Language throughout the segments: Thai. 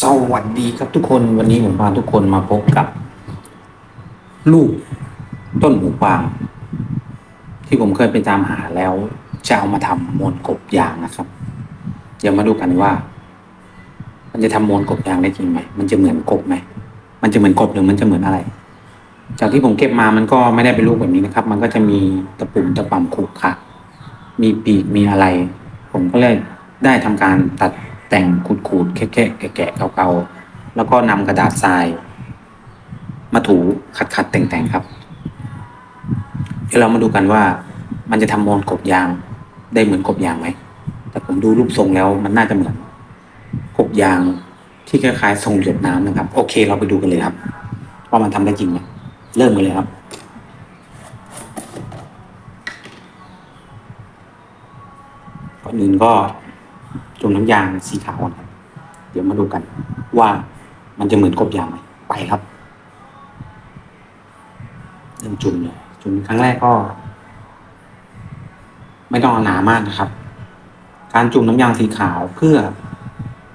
สวัสดีครับทุกคนวันนี้ผมพาทุกคนมาพบกับ ลูกต้นหูกวาง ที่ผมเคยไปตามหาแล้วจะเอามาทำมวลกบยางนะครับ เดี๋ยวมาดูกันว่า มันจะทำมวลกบยางได้จริงไหมมันจะเหมือนกบไหมมันจะเหมือนกบหรือมันจะเหมือนอะไร จากที่ผมเก็บมามันก็ไม่ได้เป็นลูกแบบนี้นะครับ มันก็จะมีตะปุ่มตะป่ำขรุขระมีปีกมีอะไร ผมก็เลยได้ทำการตัด แต่งขูดๆแค่ๆแกะๆเกาๆแล้วก็นำกระดาษทราย มาถูขัดๆแต่งๆครับ เดี๋ยวเรามาดูกันว่า มันจะทำมวลกบยาง ได้เหมือนกบยางไหม แต่ผมดูรูปทรงแล้วมันน่าจะเหมือน กบยางที่คล้ายๆทรงหยดน้ำนะครับ โอเค เราไปดูกันเลยครับ ว่ามันทำได้จริงไหมเริ่มกันเลยครับก่อนอื่นก็ จุ่มน้ำยางสีขาวนครับ เดี๋ยวมาดูกันว่ามันจะเหมือนกบยางไหมไปครับเริ่มจุ่มเลยจุ่มครั้งแรกก็ ไม่ต้องหนามากนะครับ การจุ่มน้ำยางสีขาวเพื่อ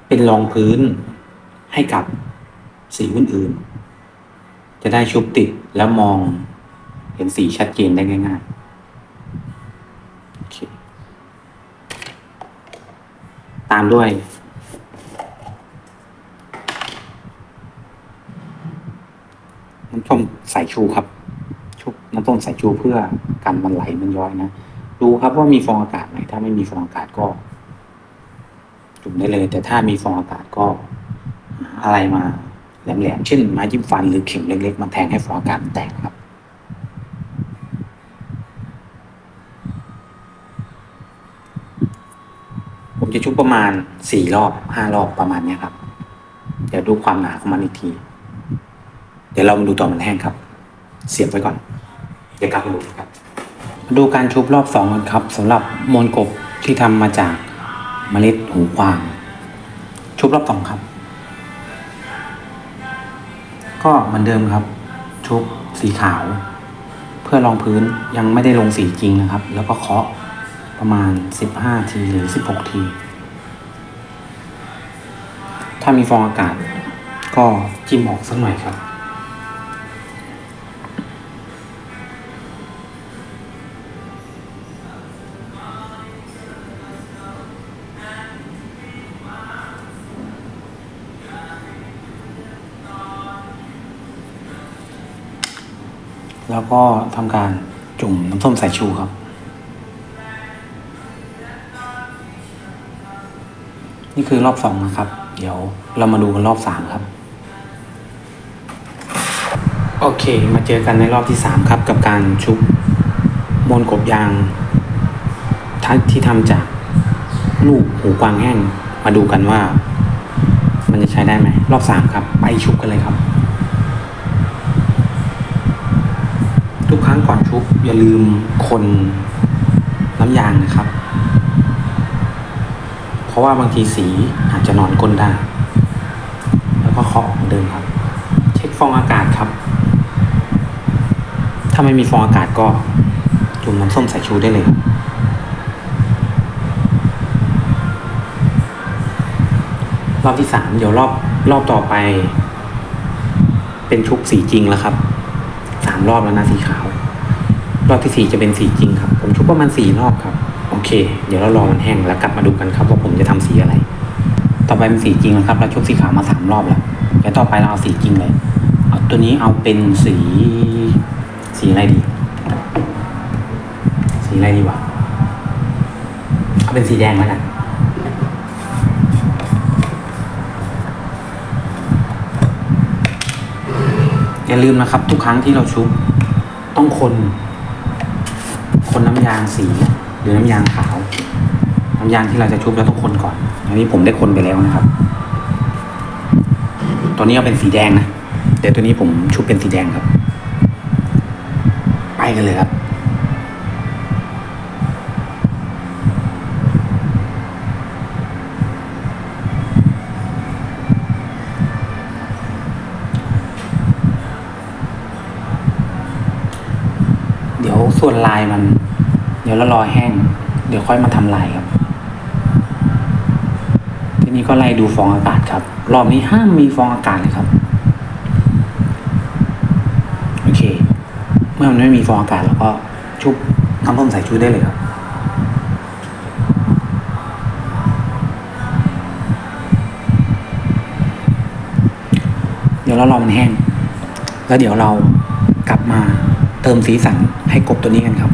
เป็นรองพื้นให้กับสีอื่นๆ จะได้ชุบติดแล้วมองเห็นสีชัดเจนได้ง่าย ๆามด้วยน้ำส้มสายชูครับชุบน้ำส้มสายชูเพื่อกันมันไหลมันย้อยนะดูครับว่ามีฟองอากาศไหมถ้าไม่มีฟองอากาศก็ จุ่มได้เลย แต่ถ้ามีฟองอากาศก็อะไรมาแหลมๆเช่นไม้จิ้มฟันหรือเข็มเล็กๆมาแทงให้ฟองอากาศแตกครับ ผมจะชุบประมาณสี่รอบห้ารอบประมาณเนี้ยครับ เดี๋ยวดูความหนาของมันอีกที เดี๋ยวเรามาดูตอนมันแห้งครับ เสียบไว้ก่อน เดี๋ยวกลับมาดูครับมาดูการชุบรอบสองกันครับสำหรับมวลกบที่ทำมาจากเมล็ดหูกวาง ชุบรอบสองครับ ก็เหมือนเดิมครับ ชุบสีขาว เพื่อรองพื้นยังไม่ได้ลงสีจริงนะครับ แล้วก็เคาะ ประมาณ 15 ทีหรือ 16 ที ถ้ามีฟองอากาศก็จิ้มออกสักหน่อยครับ แล้วก็ทำการจุ่มน้ำส้มสายชูครับ นี่คือรอบสองนะครับ เดี๋ยวเรามาดูกันรอบสามครับ โอเค มาเจอกันในรอบที่สามครับ กับการชุบมวลกบยางทที่ทำจากลูกหูกวางแห้ง มาดูกันว่า มันจะใช้ได้ไหม รอบสามครับ ไปชุบกันเลยครับ ทุกครั้งก่อนชุบอย่าลืมคนน้ำยางนะครับ ราะว่าบางทีสีอาจจะนอนก้นได้ แล้วก็เคาะเหมือนเดิมครับ เช็คฟองอากาศครับ ถ้าไม่มีฟองอากาศก็จุ่มน้ำส้มสายชูได้เลยรอบที่สามเดี๋ยวรอบรอบต่อไป เป็นชุบสีจริงแล้วครับสามรอบแล้วนะสีขาว รอบที่สี่จะเป็นสีจริงครับ ผมชุบประมาณสี่รอบครับ เค เดี๋ยวเรารอมันแห้งแล้วกลับมาดูกันครับว่าผมจะทำสีอะไร ต่อไปเป็นสีจริงแล้วครับ เราชุบสีขาวมาสามรอบแล้วเดี๋ยวต่อไปเราเอาสีจริงเลย เอาตัวนี้เอาเป็นสีสีอะไรดี สีอะไรดีวะ เอาเป็นสีแดงแล้วกันอย่าลืมนะครับ ทุกครั้งที่เราชุบต้องคน คนน้ำยางสี หรือน้ำยางขาว น้ำยางที่เราจะชุบเราต้องคนก่อน อันนี้ผมได้คนไปแล้วนะครับ ตัวนี้เอาเป็นสีแดงนะแต่ตัวนี้ผมชุบเป็นสีแดงครับ ไปกันเลยครับเดี๋ยวส่วนลายมัน เดี๋ยวเรารอแห้ง เดี๋ยวค่อยมาทำลายครับ ทีนี่ก็ไล่ดูฟองอากาศครับ รอบนี้ห้ามมีฟองอากาศเลยครับ โอเค เมื่อมันไม่มีฟองอากาศแล้วก็ชุบน้ำส้มสายชูได้เลยครับเดี๋ยวเรารอมันแห้ง แล้วเดี๋ยวเรากลับมาเติมสีสันให้กบตัวนี้กันครับ